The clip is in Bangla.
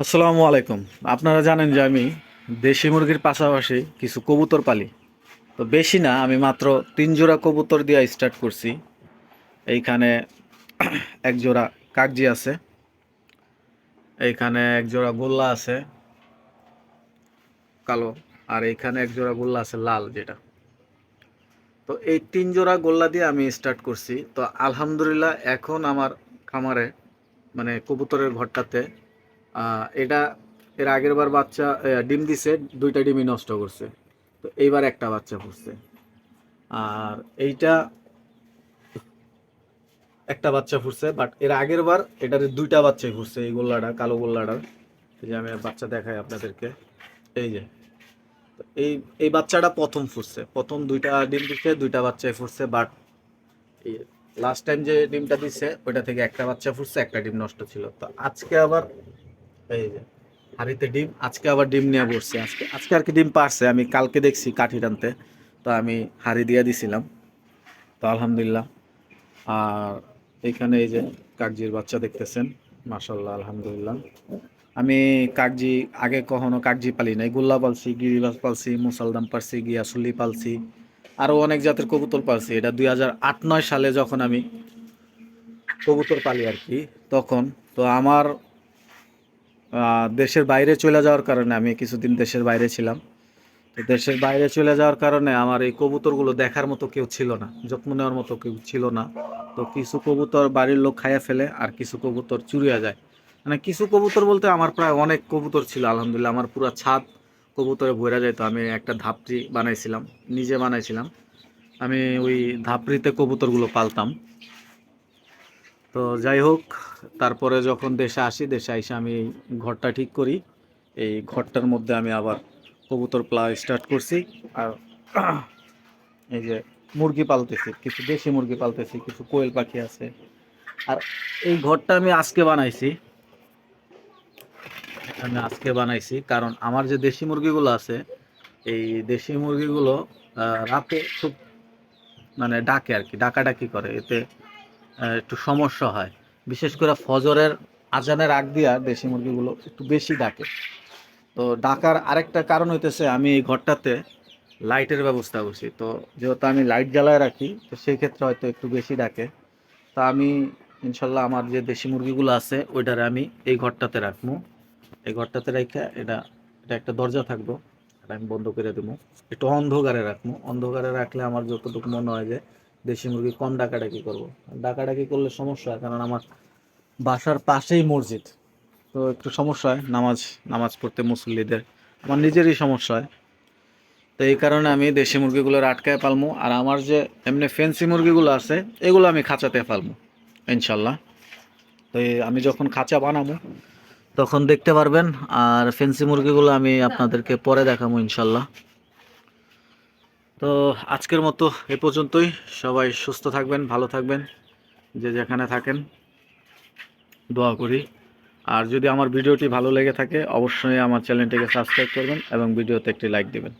আসসালামু আলাইকুম। আপনারা জানেন যে আমি দেশি মুরগির পাশাপাশি কিছু কবুতর পালি। তো বেশি না, আমি মাত্র তিন জোড়া কবুতর দিয়ে স্টার্ট করছি। এইখানে এক জোড়া কাগজি আছে। এইখানে এক জোড়া গোল্লা আছে। কালো। আর এইখানে এক জোড়া গোল্লা আছে, লাল যেটা। তো এই তিন জোড়া গোল্লা দিয়ে আমি স্টার্ট করছি। তো আলহামদুলিল্লাহ, এখন আমার খামারে মানে কবুতরের ঘরটাতে এটা এর আগের বার বাচ্চা ডিম দিছে, দুইটা ডিমই নষ্ট করছে। তো এইবার একটা বাচ্চা ফুটছে আর এইটা একটা বাচ্চা ফুটছে বাট এর আগের বার এটার দুইটা বাচ্চাই ফুটছে এই গোল্লাটা, কালো গোল্লাটার। এই যে আমি বাচ্চা দেখাই আপনাদেরকে। এই যে এই এই বাচ্চাটা প্রথম ফুটছে প্রথম দুইটা ডিম দিচ্ছে দুইটা বাচ্চাই ফুটছে বাট লাস্ট টাইম যে ডিমটা দিচ্ছে ওইটা থেকে একটা বাচ্চা ফুটছে একটা ডিম নষ্ট ছিল। তো আজকে আবার এই যে, হাড়িতে ডিম। আজকে আবার ডিম নিয়ে বসছে। আজকে আজকে আর কি ডিম পারছে। আমি কালকে দেখছি কাঠি টানতে। তো আমি হাড়ি দিয়ে দিছিলাম। তো আলহামদুলিল্লাহ। আর এইখানে এই যে কাকজির বাচ্চা দেখতেছেন। মাশাল্লাহ আলহামদুলিল্লাহ। আমি কাকজি, আগে কখনো কাকজি পালি নাই। গোল্লা পালছি গিরিবাস পালছি, মুসালদাম পালছি, গিয়াসুল্লি পালছি। আরও অনেক জাতের কবুতর পালছি। এটা দুই হাজার আট, নয় সালে যখন আমি কবুতর পালি আর কি, তখন। তো আমার দেশের বাইরে চলে যাওয়ার কারণে আমি কিছুদিন দেশের বাইরে ছিলাম। তো দেশের বাইরে চলে যাওয়ার কারণে আমার এই কবুতরগুলো দেখার মতো কেউ ছিল না, যত্ন নেওয়ার মতো কেউ ছিল না। তো কিছু কবুতর বাড়ির লোক খাইয়া ফেলে আর কিছু কবুতর চুরিয়া যায়। মানে কিছু কবুতর বলতে আমার প্রায় অনেক কবুতর ছিল, আলহামদুলিল্লাহ। আমার পুরো ছাদ কবুতরে ভরা যেত আমি একটা ধাপড়ি বানাইছিলাম, নিজে বানাইছিলাম। আমি ওই ধাপড়িতে কবুতরগুলো পালতাম। তো যাই হোক, তারপরে যখন দেশে আসি, দেশে এসে আমি এই ঘরটা ঠিক করি। এই ঘরটার মধ্যে আমি আবার কবুতর প্লা স্টার্ট করছি। আর এই যে মুরগি পালতেছি, কিছু দেশি মুরগি পালতেছি, কিছু কোয়েল পাখি আছে। আর এই ঘরটা আমি আজকে বানাইছি। আমি আজকে বানাইছি কারণ আমার যে দেশি মুরগিগুলো আছে, এই দেশি মুরগিগুলো রাতে খুব মানে ডাকে আর কি, ডাকাডাকি করে। এতে একটু সমস্যা হয়। বিশেষ করে ফজরের আজানের আগ দিয়া দেশি মুরগিগুলো একটু বেশি ডাকে। তো ডাকার আরেকটা কারণ হইতেছে, আমি এই ঘরটাতে লাইটের ব্যবস্থা করছি। তো যেহেতু আমি লাইট জ্বালায় রাখি, তো সেই ক্ষেত্রে হয়তো একটু বেশি ডাকে। তা আমি ইনশাল্লাহ আমার যে দেশি মুরগিগুলো আছে, ওইটারে আমি এই ঘরটাতে রাখব। এই ঘরটাতে রেখে এটা এটা একটা দরজা থাকব, এটা আমি বন্ধ করে দেবো। একটু অন্ধকারে রাখব। অন্ধকারে রাখলে আমার যতটুকু মনে হয় যে দেশি মুরগি কম ডাকাডাকি করব। ডাকাডাকি করলে সমস্যা কারণ আমার বাসার পাশেই মসজিদ। তো একটু সমস্যা হয়, নামাজ নামাজ পড়তে মুসল্লিদের। আমার নিজেরই সমস্যা হয়। তো এই কারণে আমি দেশি মুরগিগুলোর আটকায় পালমু, আর আমার যে এমনি ফেন্সি মুরগিগুলো আছে, এগুলো আমি খাঁচাতে পালমু, ইনশাল্লাহ। তো আমি যখন খাঁচা বানাবো, তখন দেখতে পারবেন, আর ফেন্সি মুরগিগুলো আমি আপনাদেরকে পরে দেখাবো, ইনশাল্লাহ। তো আজকের মতো এ পর্যন্তই। সবাই সুস্থ থাকবেন, ভালো থাকবেন, যে যেখানে থাকেন, দোয়া করি। আর যদি আমার ভিডিওটি ভালো লেগে থাকে, অবশ্যই আমার চ্যানেলটিকে সাবস্ক্রাইব করবেন এবং ভিডিওতে একটি লাইক দেবেন।